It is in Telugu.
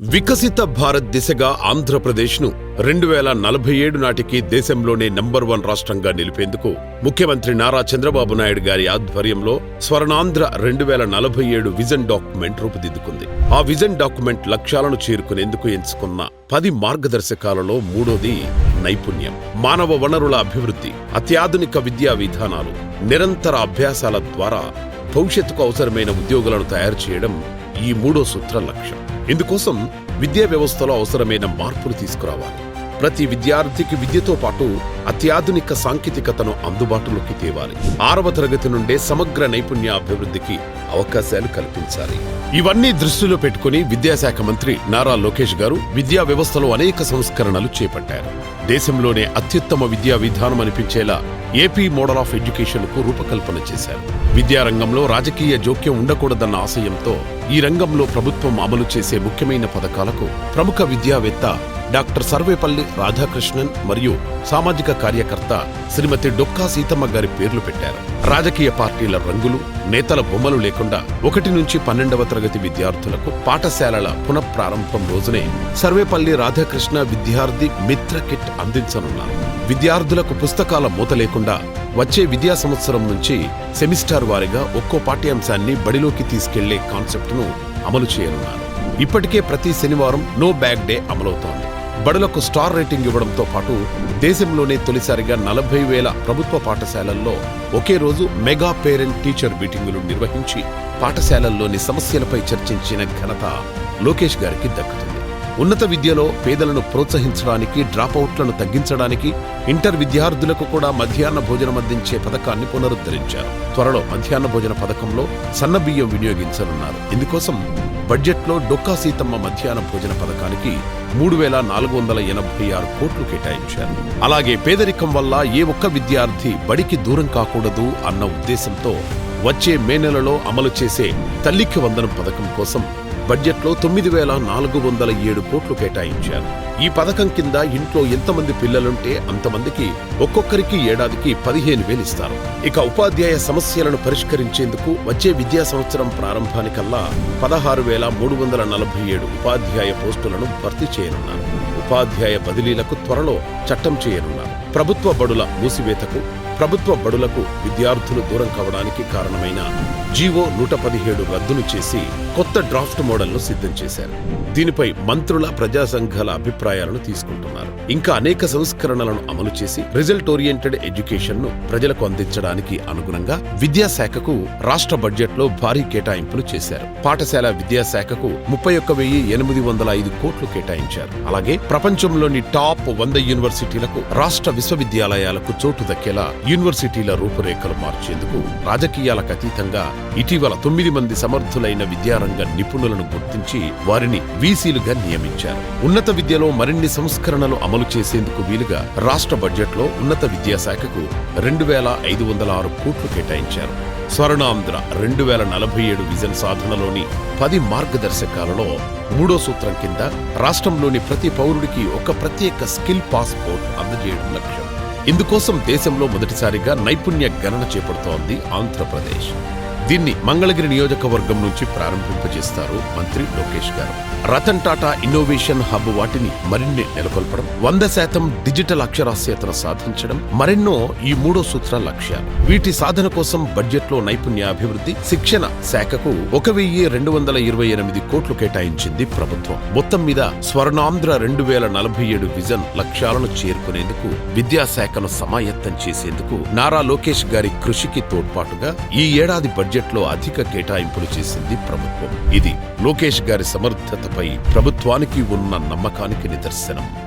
వికసిత భారత్ దిశగా ఆంధ్రప్రదేశ్ను రెండు వేల నలభై ఏడు నాటికి దేశంలోనే నంబర్ వన్ రాష్ట్రంగా నిలిపేందుకు ముఖ్యమంత్రి నారా చంద్రబాబు నాయుడు గారి ఆధ్వర్యంలో స్వర్ణాంధ్ర రెండు వేల నలభై ఏడు విజన్ డాక్యుమెంట్ రూపుదిద్దుకుంది. ఆ విజన్ డాక్యుమెంట్ లక్ష్యాలను చేరుకునేందుకు ఎంచుకున్న పది మార్గదర్శకాలలో మూడోది నైపుణ్యం. మానవ వనరుల అభివృద్ధి అత్యాధునిక విద్యా విధానాలు నిరంతర అభ్యాసాల ద్వారా భవిష్యత్తుకు అవసరమైన ఉద్యోగులను తయారు చేయడం ఈ మూడో సూత్ర లక్ష్యం. ఇందుకోసం విద్యా వ్యవస్థలో అవసరమైన మార్పులు తీసుకురావాలి. ప్రతి విద్యార్థికి విద్యతో పాటు అత్యాధునిక సాంకేతికతను అందుబాటులోకి తేవాలి. ఆరవ తరగతి నుండే సమగ్ర నైపుణ్య అభివృద్ధికి అవకాశాలు కల్పించాలి. ఇవన్నీ దృష్టిలో పెట్టుకుని విద్యాశాఖ మంత్రి నారా లోకేష్ గారు విద్యా వ్యవస్థలో అనేక సంస్కరణలు చేపట్టారు. దేశంలోనే అత్యుత్తమ విద్యా విధానం అనిపించేలా ఏపీ మోడల్ ఆఫ్ ఎడ్యుకేషన్కు రూపకల్పన చేశారు. విద్యారంగంలో రాజకీయ జోక్యం ఉండకూడదన్న ఆశయంతో ఈ రంగంలో ప్రభుత్వం అమలు చేసే ముఖ్యమైన పథకాలకు ప్రముఖ విద్యావేత్త డాక్టర్ సర్వేపల్లి రాధాకృష్ణన్ మరియు సామాజిక కార్యకర్త శ్రీమతి డొక్కా సీతమ్మ గారి పేర్లు పెట్టారు. రాజకీయ పార్టీల రంగులు నేతల బొమ్మలు లేకుండా ఒకటి నుంచి పన్నెండవ తరగతి విద్యార్థులకు పాఠశాలల పునఃప్రారంభం రోజునే సర్వేపల్లి రాధాకృష్ణ విద్యార్థి మిత్ర కిట్ అందించనున్నారు. విద్యార్థులకు పుస్తకాల మూత లేకుండా వచ్చే విద్యా సంవత్సరం నుంచి సెమిస్టర్ వారీగా ఒక్కో పాఠ్యాంశాన్ని బడిలోకి తీసుకెళ్ళే కాన్సెప్ట్ను అమలు చేయనున్నారు. ఇప్పటికే ప్రతి శనివారం నో బ్యాగ్ డే అమలవుతోంది. బడులకు స్టార్ రేటింగ్ ఇవ్వడంతో పాటు దేశంలోనే తొలిసారిగా నలభై వేల ప్రభుత్వ పాఠశాలల్లో ఒకే రోజు మెగా పేరెంట్ టీచర్ మీటింగులు నిర్వహించి పాఠశాలల్లోని సమస్యలపై చర్చించిన ఘనత లోకేష్ గారికి దక్కుతుంది. ఉన్నత విద్యలో పేదలను ప్రోత్సహించడానికి డ్రాపౌట్లను తగ్గించడానికి ఇంటర్ విద్యార్థులకు కూడా మధ్యాహ్న భోజనం అందించే పథకాన్ని పునరుద్ధరించారు. త్వరలో మధ్యాహ్న భోజన పథకంలో సన్నబియ్యం వినియోగించనున్నారు. ఇందుకోసం బడ్జెట్లో డొక్కా సీతమ్మ మధ్యాహ్న భోజన పథకానికి మూడు వేల నాలుగు వందల ఎనభై ఆరు కోట్లు కేటాయించారు. అలాగే పేదరికం వల్ల ఏ ఒక్క విద్యార్థి బడికి దూరం కాకూడదు అన్న ఉద్దేశంతో వచ్చే మే నెలలో అమలు చేసే తల్లికి వందనం పథకం కోసం బడ్జెట్లో తొమ్మిది వేల నాలుగు వందల ఏడు కోట్లు కేటాయించారు. ఈ పథకం కింద ఇంట్లో ఎంతమంది పిల్లలుంటే అంతమందికి ఒక్కొక్కరికి ఏడాదికి పదిహేను వేలు ఇస్తారు. ఇక ఉపాధ్యాయ సమస్యలను పరిష్కరించేందుకు వచ్చే విద్యా సంవత్సరం ప్రారంభానికల్లా పదహారు వేల మూడు వందల నలభై ఏడు ఉపాధ్యాయ పోస్టులను భర్తీ చేయనున్నారు. ఉపాధ్యాయ బదిలీలకు త్వరలో చట్టం చేయనున్నారు. ప్రభుత్వ బడుల మూసివేతకు ప్రభుత్వ బడులకు విద్యార్థులు దూరం కావడానికి కారణమైన జీవో నూట పదిహేడు రద్దును చేసి కొత్త డ్రాఫ్ట్ మోడల్ను సిద్ధం చేశారు. దీనిపై మంత్రుల ప్రజా సంఘాల అభిప్రాయాలను తీసుకుంటున్నారు. ఇంకా అనేక సంస్కరణలను అమలు చేసి రిజల్ట్ ఓరియంటెడ్ ఎడ్యుకేషన్ను ప్రజలకు అందించడానికి అనుగుణంగా విద్యాశాఖకు రాష్ట్ర బడ్జెట్లో భారీ కేటాయింపులు చేశారు. పాఠశాల విద్యాశాఖకు ముప్పై ఒక్క వెయ్యి ఎనిమిది వందల ఐదు కోట్లు కేటాయించారు. అలాగే ప్రపంచంలోని టాప్ వంద యూనివర్సిటీలకు రాష్ట్ర విశ్వవిద్యాలయాలకు చోటు దక్కేలా యూనివర్సిటీల రూపురేఖలు మార్చేందుకు రాజకీయాలకు అతీతంగా ఇటీవల తొమ్మిది మంది సమర్థులైన విద్యారంగ నిపుణులను గుర్తించి వారిని వీసీలుగా నియమించారు. ఉన్నత విద్యలో మరిన్ని సంస్కరణలు అమలు చేసేందుకు వీలుగా రాష్ట్ర బడ్జెట్లో ఉన్నత విద్యాశాఖకు రెండు వేల ఐదు వందల ఆరు కోట్లు కేటాయించారు. స్వర్ణాంధ్ర రెండు వేల నలభై ఏడు విజన్ సాధనలోని పది మార్గదర్శకాలలో మూడో సూత్రం కింద రాష్ట్రంలోని ప్రతి పౌరుడికి ఒక ప్రత్యేక స్కిల్ పాస్పోర్ట్ అందజేయడం లక్ష్యం. ఇందుకోసం దేశంలో మొదటిసారిగా నైపుణ్య గణన చేపడుతోంది ఆంధ్రప్రదేశ్. దీన్ని మంగళగిరి నియోజకవర్గం నుంచి ప్రారంభింపజేస్తారు మంత్రి లోకేష్ గారు. రతన్ టాటా ఇన్నోవేషన్ హబ్ వాటిని మరిన్ని నెలకొల్పడం వంద శాతం డిజిటల్ అక్షరాస్యతను సాధించడం మరెన్నో ఈ మూడో సూత్ర లక్ష్యాలు. వీటి సాధన కోసం బడ్జెట్లో నైపుణ్య అభివృద్ధి శిక్షణ శాఖకు ఒక వెయ్యి రెండు వందల ఇరవై ఎనిమిది కోట్లు కేటాయించింది ప్రభుత్వం. మొత్తం మీద స్వర్ణాంధ్ర రెండు వేల నలభై ఏడు విజన్ లక్ష్యాలను చేరుకునేందుకు విద్యాశాఖను సమాయత్తం చేసేందుకు నారా లోకేష్ గారి కృషికి తోడ్పాటుగా ఈ ఏడాది బడ్జెట్ లో అధిక కేటాయింపులు చేసింది ప్రభుత్వం. ఇది లోకేష్ గారి సమర్థతపై ప్రభుత్వానికి ఉన్న నమ్మకానికి నిదర్శనం.